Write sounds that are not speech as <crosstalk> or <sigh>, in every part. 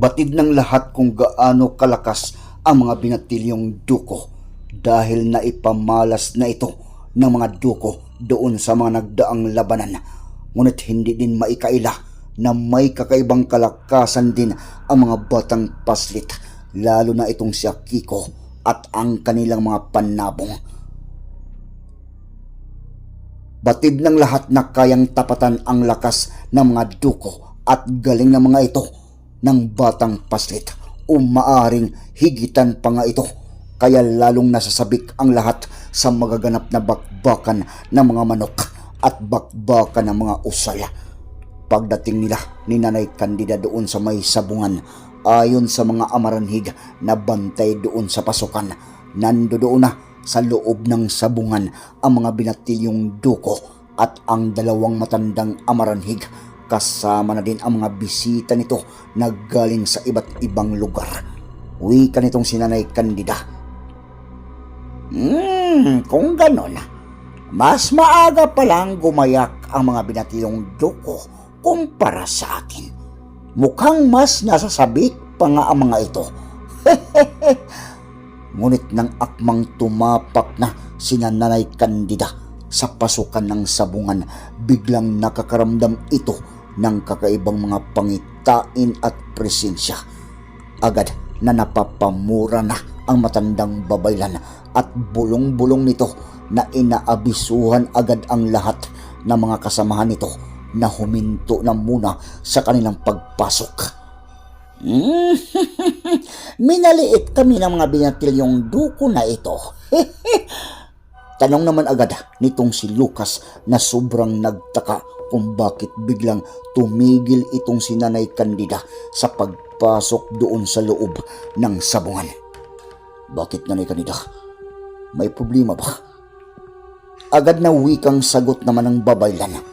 Batid ng lahat kung gaano kalakas ang mga binatilyong duko dahil naipamalas na ito ng mga duko doon sa mga nagdaang labanan. Ngunit hindi din maikaila na may kakaibang kalakasan din ang mga batang paslit lalo na itong si Akiko at ang kanilang mga panabong. Batid ng lahat na kayang tapatan ang lakas ng mga duko at galing ng mga ito ng batang paslit o maaring higitan pa nga ito kaya lalong nasasabik ang lahat sa magaganap na bakbakan ng mga manok at bakbakan ng mga usal. Pagdating nila ni Nanay Candida doon sa may sabungan ayon sa mga amaranhig na bantay doon sa pasukan, nando doon na sa loob ng sabungan ang mga binatilyong duko at ang dalawang matandang amaranhig kasama na din ang mga bisita nito na galing sa iba't ibang lugar. Wika nitong sinanay Candida. Hmm, kung ganon, mas maaga pa lang gumayak ang mga binatiyong duko kumpara sa akin. Mukhang mas nasasabik pa nga ang mga ito. <laughs> Ngunit nang akmang tumapak na sina Nanay Candida sa pasukan ng sabungan, biglang nakakaramdam ito ng kakaibang mga pangitain at presensya. Agad na napapamura na ang matandang babaylan at bulong-bulong nito na inaabisuhan agad ang lahat ng mga kasamahan nito na huminto na muna sa kanilang pagpasok. <laughs> Minaliit kami ng mga binatilyong duko na ito. <laughs> Tanong naman agad nitong si Lucas na sobrang nagtaka kung bakit biglang tumigil itong si Nanay Candida sa pagpasok doon sa loob ng sabungan. Bakit Nanay Candida? May problema ba? Agad na wikang sagot naman ng babaylan.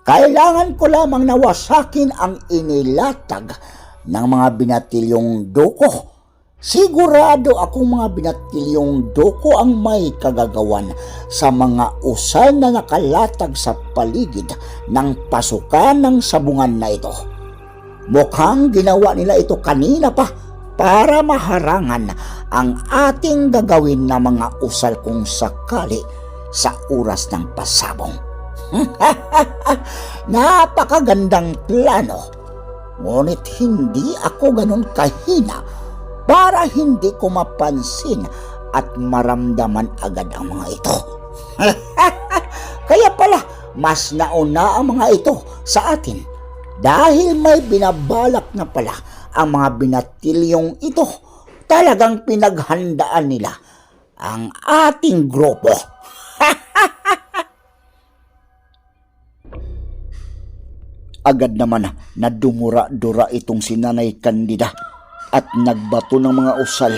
Kailangan ko lamang nawasakin ang inilatag ng mga binatilyong doko. Sigurado akong mga binatilyong doko ang may kagagawan sa mga usal na nakalatag sa paligid ng pasukan ng sabungan na ito. Mukhang ginawa nila ito kanina pa para maharangan ang ating gagawin na mga usal kung sakali sa oras ng pasabong. <laughs> Napakagandang plano. Ngunit hindi ako ganun kahina para hindi ko mapansin at maramdaman agad ang mga ito. <laughs> Kaya pala, mas nauna ang mga ito sa atin dahil may binabalak na pala ang mga binatilyong ito. Talagang pinaghandaan nila ang ating grupo. <laughs> Agad naman na dumura-dura itong si Nanay Candida at nagbato ng mga usal.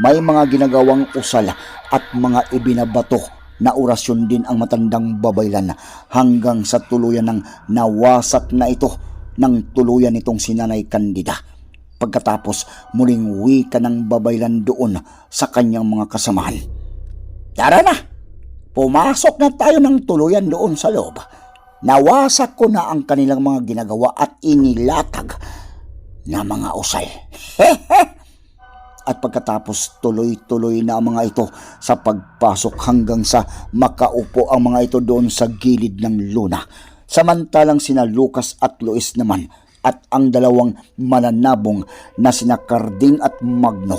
May mga ginagawang usal at mga ibinabato na orasyon din ang matandang babaylan hanggang sa tuluyan ng nawasak na ito ng tuluyan itong si Nanay Candida. Pagkatapos muling wika ng babaylan doon sa kanyang mga kasamahan. Tara na! Pumasok na tayo ng tuluyan doon sa loob. Nawasak ko na ang kanilang mga ginagawa at inilatag na mga usal. <laughs> at pagkatapos tuloy-tuloy na ang mga ito sa pagpasok hanggang sa makaupo ang mga ito doon sa gilid ng luna. Samantalang sina Lucas at Luis naman at ang dalawang mananabong na sina Carding at Magno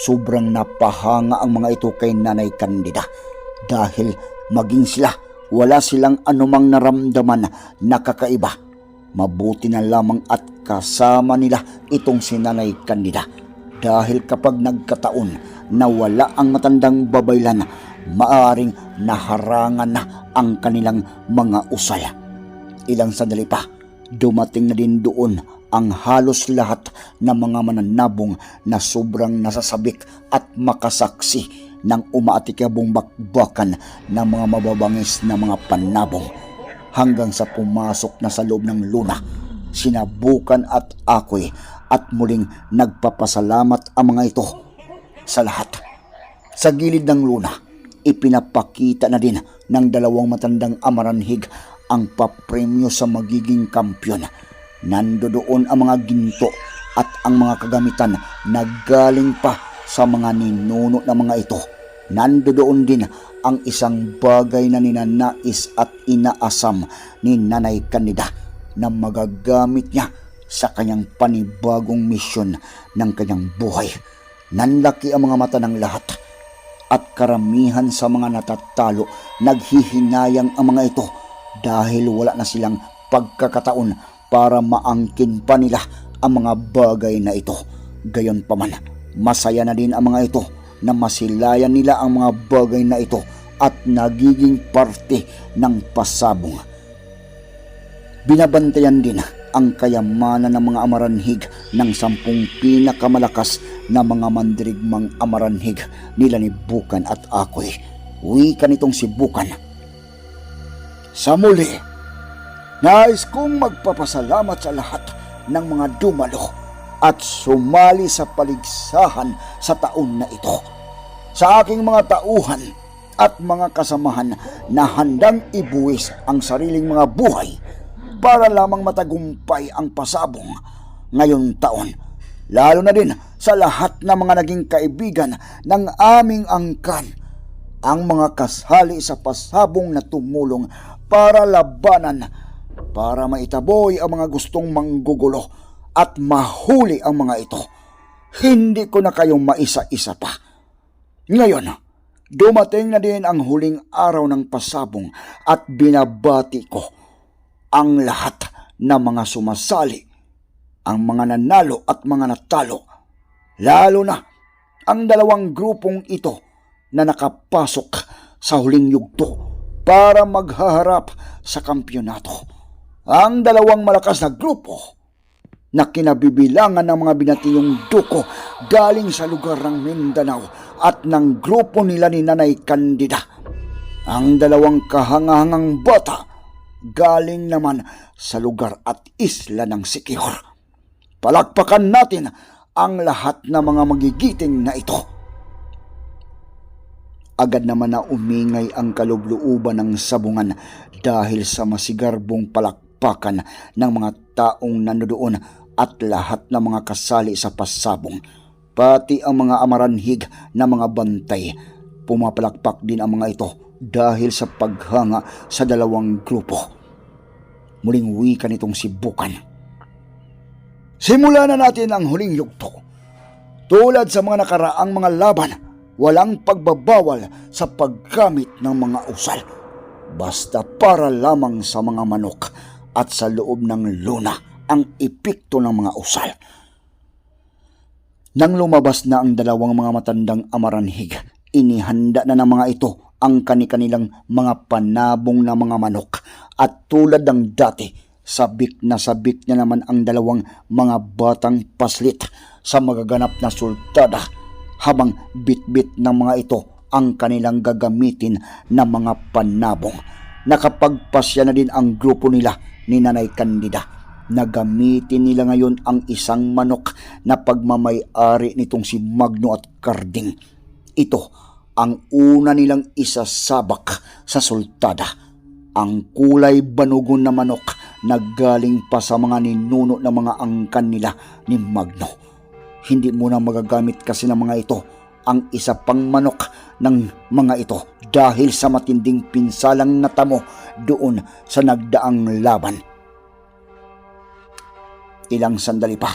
sobrang napahanga ang mga ito kay Nanay Candida dahil maging sila wala silang anumang naramdaman na kakaiba. Mabuti na lamang at kasama nila itong si Nanay Candida dahil kapag nagkataon na wala ang matandang babaylan, maaring naharangan na ang kanilang mga usal. Ilang sandali pa, dumating na din doon ang halos lahat ng mga mananabong na sobrang nasasabik at makasaksi ng umaatikabong bakbakan ng mga mababangis na mga panabong hanggang sa pumasok na sa loob ng luna. Sinabukan at ako'y at muling nagpapasalamat ang mga ito sa lahat. Sa gilid ng luna, ipinapakita na din ng dalawang matandang amaranhig ang papremyo sa magiging kampyon. Nandoon ang mga ginto at ang mga kagamitan na galing pa sa mga ninuno ng mga ito. Nandoon din ang isang bagay na ninanais at inaasam ni Nanay Kanida na magagamit niya sa kanyang panibagong misyon ng kanyang buhay. Nanlaki ang mga mata ng lahat at karamihan sa mga natatalo naghihinayang ang mga ito dahil wala na silang pagkakataon para maangkin pa nila ang mga bagay na ito. Gayon pa man, masaya na din ang mga ito na masilayan nila ang mga bagay na ito at nagiging parte ng pasabong. Binabantayan din ang kayamanan ng mga amaranhig ng sampung pinakamalakas na mga mandirigmang amaranhig nila ni Bukan at Akoy. Wika nitong si Bukan. Sa muli, nais kong magpapasalamat sa lahat ng mga dumalo at sumali sa paligsahan sa taon na ito. Sa aking mga tauhan at mga kasamahan na handang ibuwis ang sariling mga buhay para lamang matagumpay ang pasabong ngayon taon. Lalo na din sa lahat ng mga naging kaibigan ng aming angkan. Ang mga kasali sa pasabong na tumulong para labanan, para maitaboy ang mga gustong manggugulo at mahuli ang mga ito. Hindi ko na kayong maisa-isa pa. Ngayon, dumating na din ang huling araw ng pasabong at binabati ko ang lahat ng mga sumasali, ang mga nanalo at mga natalo, lalo na ang dalawang grupong ito na nakapasok sa huling yugto para maghaharap sa kampyonato. Ang dalawang malakas na grupo na kinabibilangan ng mga binatiyong duko galing sa lugar ng Mindanao at ng grupo nila ni Nanay Candida. Ang dalawang kahangahangang bata galing naman sa lugar at isla ng Siquijor. Palakpakan natin ang lahat ng mga magigiting na ito. Agad naman na umingay ang kalubluuban ng sabungan dahil sa masigarbong palakpakan ng mga taong nandoon at lahat ng mga kasali sa pasabong. Pati ang mga amaranhig na mga bantay. Pumapalakpak din ang mga ito dahil sa paghanga sa dalawang grupo. Muling wika nitong si Bukan. Simulan na natin ang huling yugto. Tulad sa mga nakaraang mga laban, walang pagbabawal sa paggamit ng mga usal. Basta para lamang sa mga manok at sa loob ng luna ang epekto ng mga usal. Nang lumabas na ang dalawang mga matandang amaranhig, inihanda na ng mga ito ang kani-kanilang mga panabong na mga manok at tulad ng dati, sabik na sabik na naman ang dalawang mga batang paslit sa magaganap na sultada habang bitbit ng mga ito ang kanilang gagamitin na mga panabong. Nakapagpasya na din ang grupo nila ni Nanay Candida na gamitin nila ngayon ang isang manok na pagmamay-ari nitong si Magno at Carding. Ito ang una nilang isasabak sa sultada. Ang kulay banugon na manok na galing pa sa mga ninuno ng mga angkan nila ni Magno. Hindi mo na magagamit kasi ng mga ito ang isa pang manok ng mga ito dahil sa matinding pinsalang natamo doon sa nagdaang laban ilang sandali pa.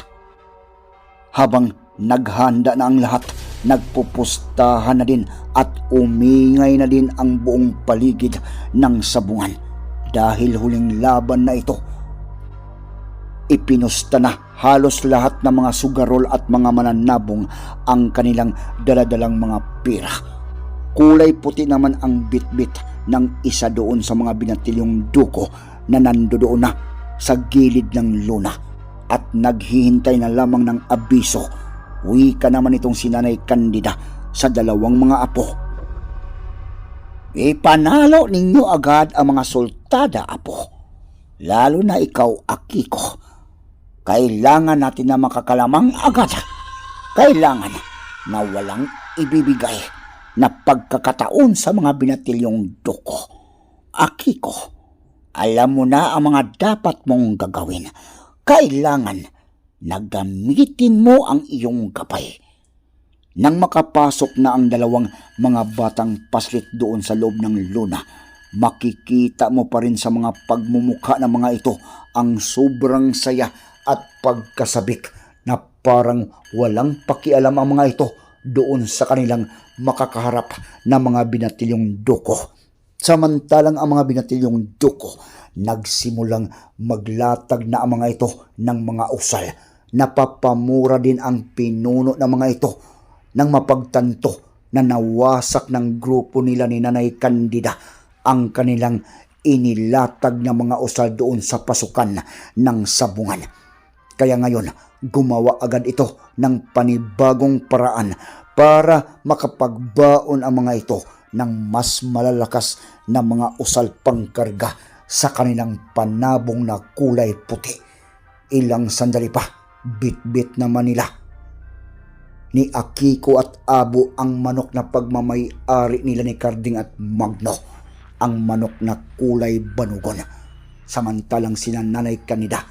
Habang naghanda na ang lahat, nagpupustahan na din at umingay na din ang buong paligid ng sabungan. Dahil huling laban na ito, ipinusta na halos lahat ng mga sugarol at mga mananabong ang kanilang daladalang mga pira. Kulay puti naman ang bitbit ng isa doon sa mga binatilyong duko na nandoon na sa gilid ng luna at naghihintay na lamang ng abiso. Wika naman itong sinanay kandida sa dalawang mga apo. Ipanalo ninyo agad ang mga sultada, apo. Lalo na ikaw, Akiko. Kailangan natin na makakalamang agad. Kailangan na walang ibibigay na pagkakataon sa mga binatilyong duko. Akiko, alam mo na ang mga dapat mong gagawin. Kailangan na mo ang iyong gabay. Nang makapasok na ang dalawang mga batang paslit doon sa loob ng luna, makikita mo pa rin sa mga pagmumukha ng mga ito ang sobrang saya at pagkasabik na parang walang pakialam ang mga ito doon sa kanilang makakaharap na mga binatilyong duko. Samantalang ang mga binatilyong duko nagsimulang maglatag na ang mga ito ng mga usal. Napapamura din ang pinuno ng mga ito nang mapagtanto na nawasak ng grupo nila ni Nanay Candida ang kanilang inilatag na mga usal doon sa pasukan ng sabungan. Kaya ngayon, gumawa agad ito ng panibagong paraan para makapagbaon ang mga ito ng mas malalakas na mga usal pangkarga sa kanilang panabong na kulay puti. Ilang sandali pa, bit-bit naman nila ni Akiko at Abo ang manok na pagmamay-ari nila ni Carding at Magno, ang manok na kulay banugon. Samantalang sina Nanay Kanida,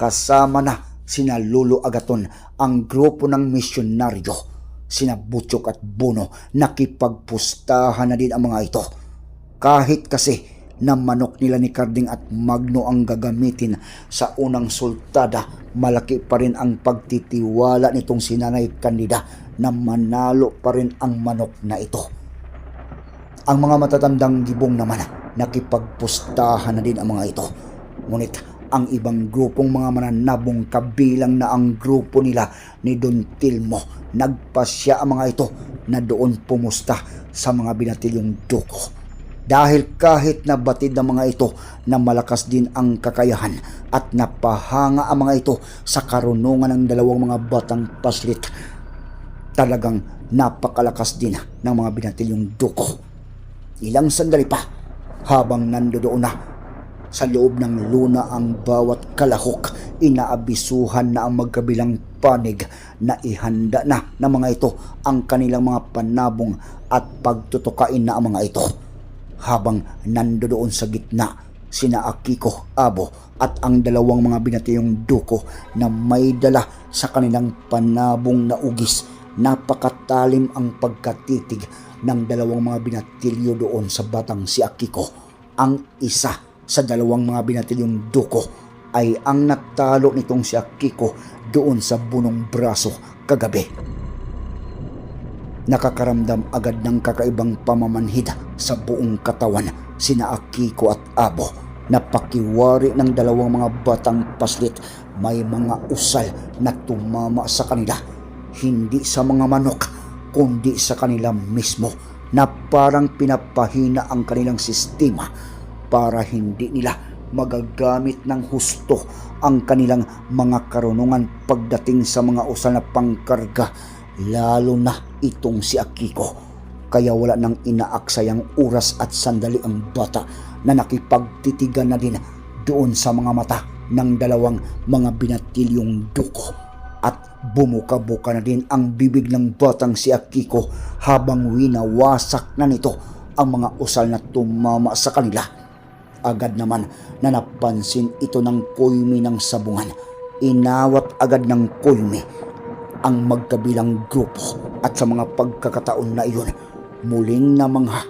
kasama na sina Lolo Agaton, ang grupo ng misyonaryo, sina Butchok at Buno, nakipagpustahan na din ang mga ito. Kahit kasi na manok nila ni Carding at Magno ang gagamitin sa unang sultada, malaki pa rin ang pagtitiwala nitong sinanay kandida na manalo pa rin ang manok na ito. Ang mga matatandang gibong naman nakipagpustahan na din ang mga ito. Ngunit ang ibang grupong mga mananabong kabilang na ang grupo nila ni Don Tilmo nagpasya ang mga ito na doon pumusta sa mga binatilyong duko dahil kahit na batid ng mga ito na malakas din ang kakayahan at napahanga ang mga ito sa karunungan ng dalawang mga batang paslit, talagang napakalakas din ng mga binatilyong duko. Ilang sandali pa habang nandoon na sa loob ng luna ang bawat kalahok, inaabisuhan na ang magkabilang panig na ihanda na ng mga ito ang kanilang mga panabong at pagtutukain na ang mga ito habang nandoon sa gitna sina Akiko Abo at ang dalawang mga binatiyong duko na may dala sa kanilang panabong na ugis. Napakatalim ang pagkatitig ng dalawang mga binatilyo doon sa batang si Akiko. Ang isa sa dalawang mga binatilyong duko ay ang natalo nitong si Akiko doon sa bunong braso kagabi. Nakakaramdam agad ng kakaibang pamamanhid sa buong katawan sina Akiko at Abo na pakiwari ng dalawang mga batang paslit. May mga usal na tumama sa kanila hindi sa mga manok kundi sa kanila mismo na parang pinapahina ang kanilang sistema para hindi nila magagamit ng husto ang kanilang mga karunungan pagdating sa mga usal na pangkarga lalo na itong si Akiko. Kaya wala nang inaaksayang oras at sandali ang bata na nakipagtitigan na din doon sa mga mata ng dalawang mga binatilyong duko. At bumuka-buka na din ang bibig ng batang si Akiko habang winawasak na nito ang mga usal na tumama sa kanila. Agad naman na napansin ito ng koymi ng sabungan. Inawat agad ng koymi ang magkabilang grupo at sa mga pagkakataon na iyon muling namangha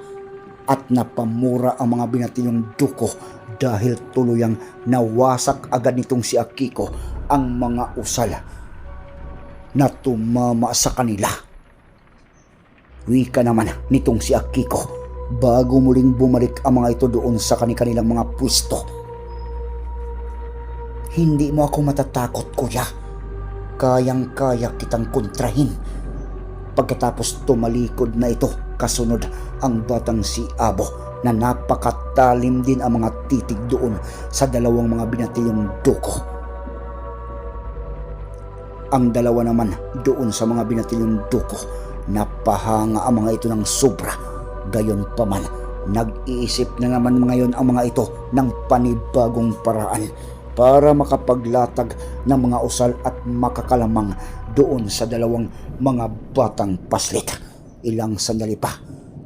at napamura ang mga binatilyong duko dahil tuluyang nawasak agad nitong si Akiko ang mga usal na tumama sa kanila. Wika naman nitong si Akiko bago muling bumalik ang mga ito doon sa kanilang mga pwesto. Hindi mo ako matatakot, kuya kayang-kaya kitang kontrahin. Pagkatapos tumalikod na ito, kasunod ang batang si Abo na napakatalim din ang mga titig doon sa dalawang mga binatiyong duko. Ang dalawa naman doon sa mga binatilyong duko, napahanga ang mga ito ng sobra. Gayon pa man, nag-iisip na naman ngayon ang mga ito ng panibagong paraan para makapaglatag ng mga usal at makakalamang doon sa dalawang mga batang paslit. Ilang sandali pa,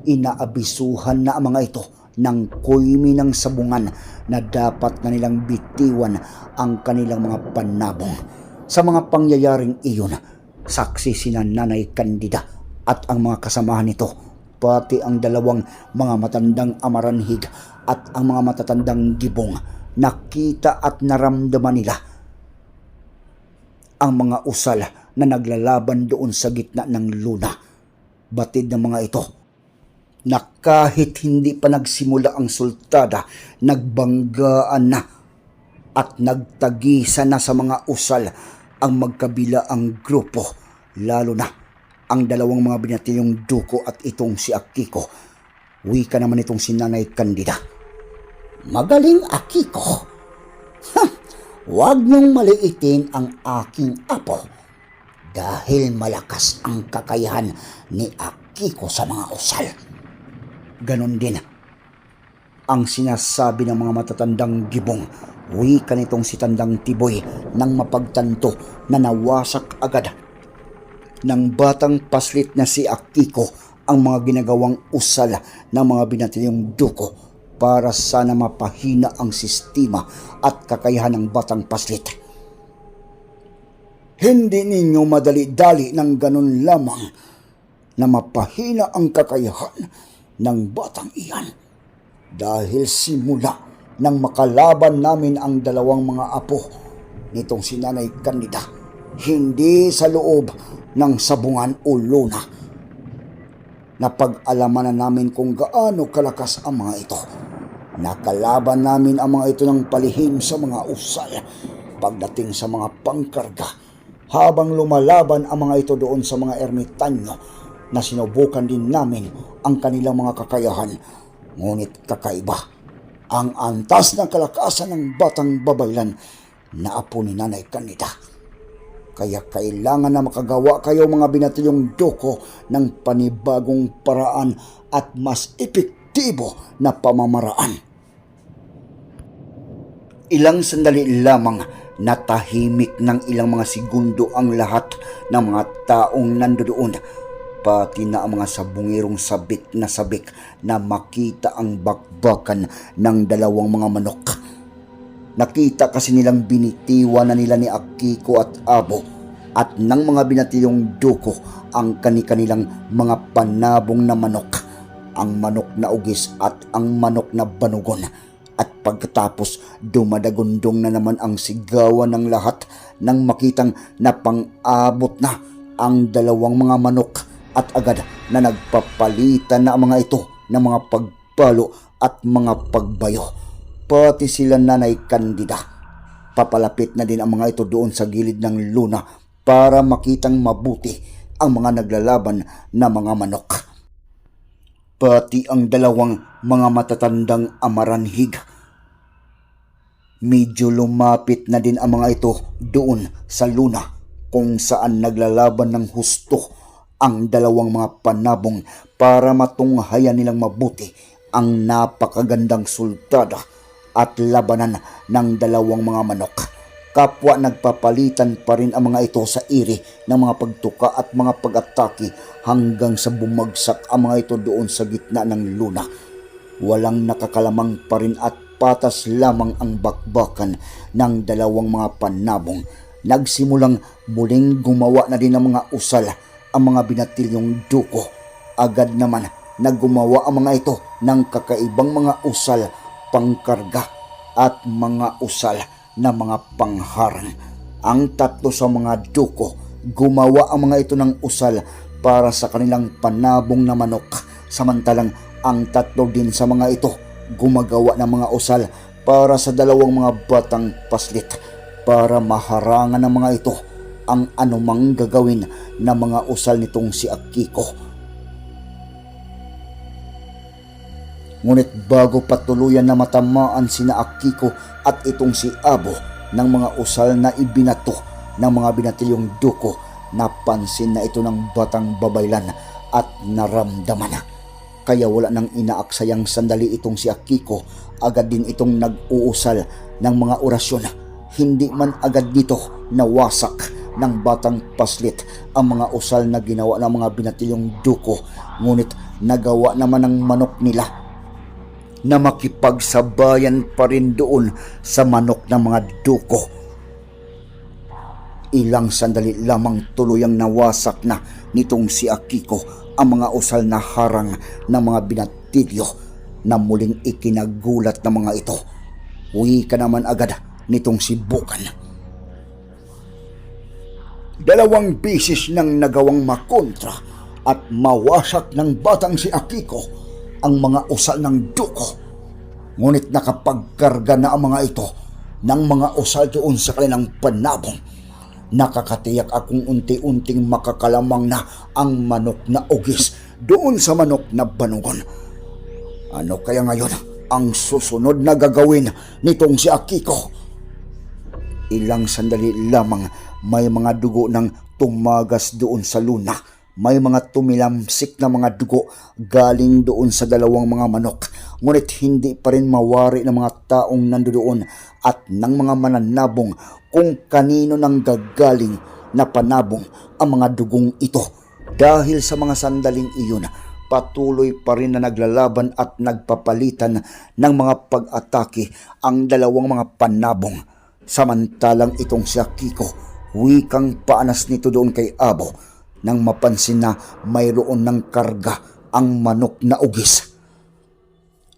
inaabisuhan na ang mga ito ng kuymi ng sabungan na dapat na nilang bitiwan ang kanilang mga panabong. Sa mga pangyayaring iyon, saksi sina Nanay Candida at ang mga kasamahan nito, pati ang dalawang mga matandang amaranhig at ang mga matatandang gibong, nakita at naramdaman nila ang mga usal na naglalaban doon sa gitna ng luna. Batid ng mga ito na kahit hindi pa nagsimula ang sultada, nagbanggaan na at nagtagisa na sa mga usal ang magkabila ang grupo, lalo na ang dalawang mga binatilyong duko at itong si Akiko. Wika naman itong si Nanay Candida. Magaling Akiko. Ha! Huwag niyong maliitin ang aking apo dahil malakas ang kakayahan ni Akiko sa mga usal. Ganon din ang sinasabi ng mga matatandang gibong. Wika nitong si Tandang Tiboy nang mapagtanto na nawasak agad ng batang paslit na si Akiko ang mga ginagawang usal ng mga binatilyong duko para sana mapahina ang sistema at kakayahan ng batang paslit. Hindi ninyo madali-dali ng ganun lamang na mapahina ang kakayahan ng batang iyan. Dahil simula nang makalaban namin ang dalawang mga apo nitong si Nanay Candida, hindi sa loob ng sabungan o luna. Napag-alaman na namin kung gaano kalakas ang mga ito. Nakalaban namin ang mga ito ng palihim sa mga usal pagdating sa mga pangkarga habang lumalaban ang mga ito doon sa mga ermitanyo na sinubukan din namin ang kanilang mga kakayahan. Ngunit kakaiba, ang antas ng kalakasan ng batang babaylan na apo ni Nanay Candida. Kaya kailangan na makagawa kayo mga binatilyong doko ng panibagong paraan at mas epektibo na pamamaraan. Ilang sandali lamang natahimik ng ilang mga segundo ang lahat ng mga taong nandoon pati na ang mga sabungirong sabik na sabik na makita ang bakbakan ng dalawang mga manok. Nakita kasi nilang binitiwan na nila ni Akiko at Abo at ng mga binatiyong duko ang kani-kanilang mga panabong na manok, ang manok na ugis at ang manok na banugon. At pagkatapos dumadagundong na naman ang sigawan ng lahat nang makitang napang-abot na ang dalawang mga manok at agad na nagpapalitan na ang mga ito ng mga pagpalo at mga pagbayo. Pati sila nanay Candida. Papalapit na din ang mga ito doon sa gilid ng luna para makitang mabuti ang mga naglalaban na mga manok. Pati ang dalawang mga matatandang amaranhig. Medyo lumapit na din ang mga ito doon sa luna kung saan naglalaban ng husto ang dalawang mga panabong para matunghayan nilang mabuti ang napakagandang sultada at labanan ng dalawang mga manok. Kapwa nagpapalitan pa rin ang mga ito sa iri ng mga pagtuka at mga pag-atake hanggang sa bumagsak ang mga ito doon sa gitna ng luna. Walang nakakalamang pa rin at patas lamang ang bakbakan ng dalawang mga panabong. Nagsimulang muling gumawa na din ng mga usal ang mga binatilyong duko. Agad naman naggumawa ang mga ito ng kakaibang mga usal, pangkarga at mga usal na mga pangharang. Ang tatlo sa mga duko, gumawa ang mga ito ng usal para sa kanilang panabong na manok. Samantalang ang tatlo din sa mga ito, gumagawa ng mga usal para sa dalawang mga batang paslit para maharangan ng mga ito ang anumang gagawin na mga usal nitong si Akiko. Ngunit bago patuluyan na matamaan sina Akiko at itong si Abo ng mga usal na ibinato ng mga binatilyong duko. Napansin na ito ng batang babaylan at naramdaman na. Kaya wala nang inaaksayang sandali itong si Akiko. Agad din itong nag-uusal ng mga orasyon. Hindi man agad dito nawasak ng batang paslit ang mga usal na ginawa ng mga binatilyong duko. Ngunit nagawa naman ng manok nila na makipagsabayan pa rin doon sa manok ng mga duko. Ilang sandali lamang tuluyang nawasak na nitong si Akiko ang mga usal na harang ng mga binatilyo na muling ikinagulat ng mga ito. Uwi ka naman agad nitong si Bukan. Dalawang bisis nang nagawang makontra at mawasak ng batang si Akiko ang mga usal ng duko. Ngunit nakapagkarga na ang mga ito ng mga usal doon sa kanilang panabong. Nakakatiyak akong unti-unting makakalamang na ang manok na ugis doon sa manok na banugon. Ano kaya ngayon ang susunod na gagawin nitong si Akiko? Ilang sandali lamang may mga dugo ng tumagas doon sa luna. May mga tumilamsik na mga dugo galing doon sa dalawang mga manok. Ngunit hindi pa rin mawari ng mga taong nandoon at ng mga mananabong kung kanino nang gagaling na panabong ang mga dugong ito. Dahil sa mga sandaling iyon, patuloy pa rin na naglalaban at nagpapalitan ng mga pag-atake ang dalawang mga panabong. Samantalang itong si Akiko, wikang paanas nito doon kay Abo nang mapansin na mayroon ng karga ang manok na ugis.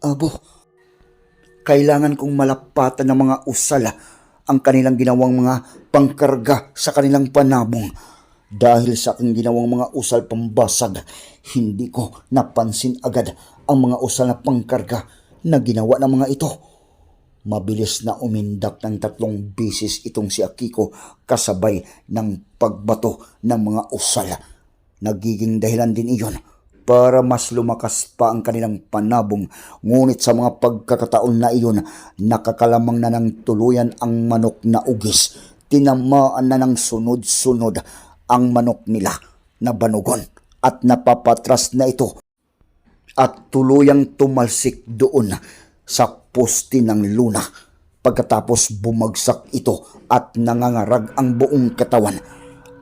Abo, kailangan kong malapatan ng mga usala ang kanilang ginawang mga pangkarga sa kanilang panabong. Dahil sa aking ginawang mga usal pambasag, hindi ko napansin agad ang mga usal na pangkarga na ginawa ng mga ito. Mabilis na umindak ng tatlong bisis itong si Akiko kasabay ng pagbato ng mga usal. Nagiging dahilan din iyon para mas lumakas pa ang kanilang panabong. Ngunit sa mga pagkakataon na iyon, nakakalamang na ng tuluyan ang manok na ugis. Tinamaan na ng sunod-sunod ang manok nila na banugon at napapatras na ito at tuluyang tumalsik doon sa poste ng luna. Pagkatapos bumagsak ito at nangangarag ang buong katawan.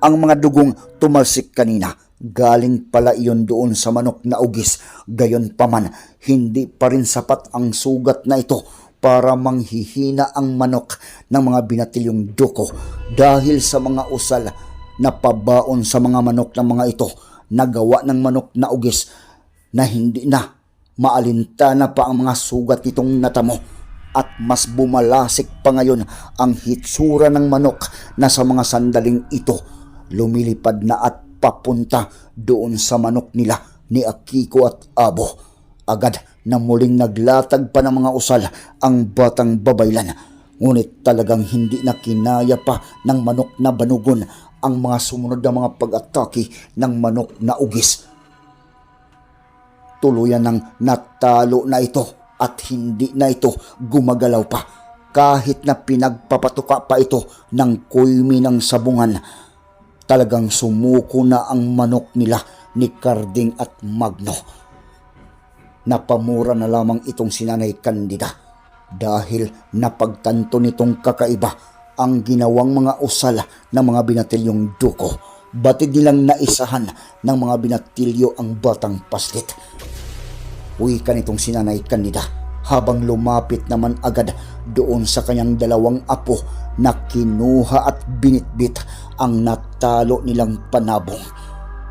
Ang mga dugong tumalsik kanina, galing pala iyon doon sa manok na ugis. Gayon paman, hindi pa rin sapat ang sugat na ito para manghihina ang manok ng mga binatilyong duko dahil sa mga usal na pabaon sa mga manok ng mga ito nagawa ng manok na ugis na hindi na maalintana pa ang mga sugat nitong natamo at mas bumalasik pa ngayon ang hitsura ng manok na sa mga sandaling ito lumilipad na at papunta doon sa manok nila ni Akiko at Abo. Agad na muling naglatag pa ng mga usal ang batang babaylan. Ngunit talagang hindi na kinaya pa ng manok na banugon ang mga sumunod na mga pag-atake ng manok na ugis tuluyan ng natalo na ito at hindi na ito gumagalaw pa kahit na pinagpapatuka pa ito ng kulmi ng sabungan. Talagang sumuko na ang manok nila ni Carding at Magno. Napamura na lamang itong sinanay kandida dahil napagtanto nitong kakaiba ang ginawang mga usal ng mga binatilyong duko. Batid nilang naisahan ng mga binatilyo ang batang paslit Uwi ka nitong sinanay kandida habang lumapit naman agad doon sa kanyang dalawang apo na kinuha at binitbit ang natalo nilang panabong.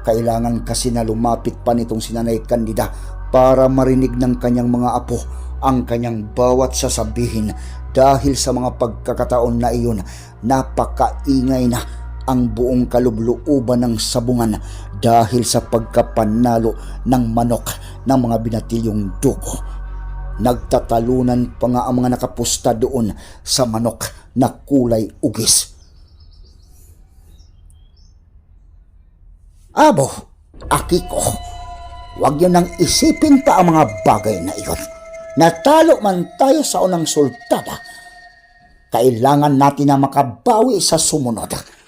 Kailangan kasi na lumapit pa nitong sinanay kandida para marinig ng kanyang mga apo ang kanyang bawat sasabihin dahil sa mga pagkakataon na iyon napakaingay na ang buong kalubluuban ng sabungan dahil sa pagkapanalo ng manok ng mga binatilyong dugo. Nagtatalunan pa nga ang mga nakapusta doon sa manok na kulay ugis. Abo, Akiko, huwag yun nang isipin pa ang mga bagay na iyon. Natalo man tayo sa unang sultada, kailangan natin na makabawi sa sumunod.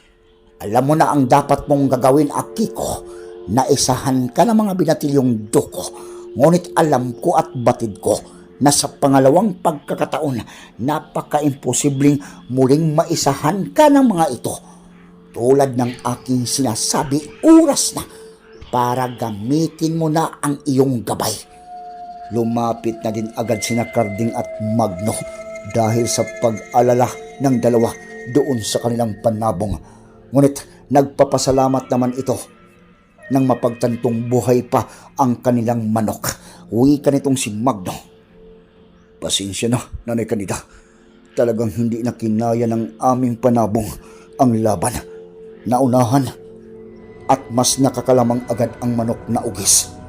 Alam mo na ang dapat mong gagawin, Akiko. Naisahan ka ng mga binatilyong duko. Ngunit alam ko at batid ko na sa pangalawang pagkakataon, napaka-imposibleng muling maisahan ka ng mga ito. Tulad ng aking sinasabi, oras na para gamitin mo na ang iyong gabay. Lumapit na din agad sina Carding at Magno dahil sa pag-alala ng dalawa doon sa kanilang panabong. Ngunit nagpapasalamat naman ito nang mapagtantong buhay pa ang kanilang manok. Uwi ka nitong si Magno. Pasensya na, Nanay Kanida. Talagang hindi na kinaya ng aming panabong ang laban. Naunahan at mas nakakalamang agad ang manok na ugis.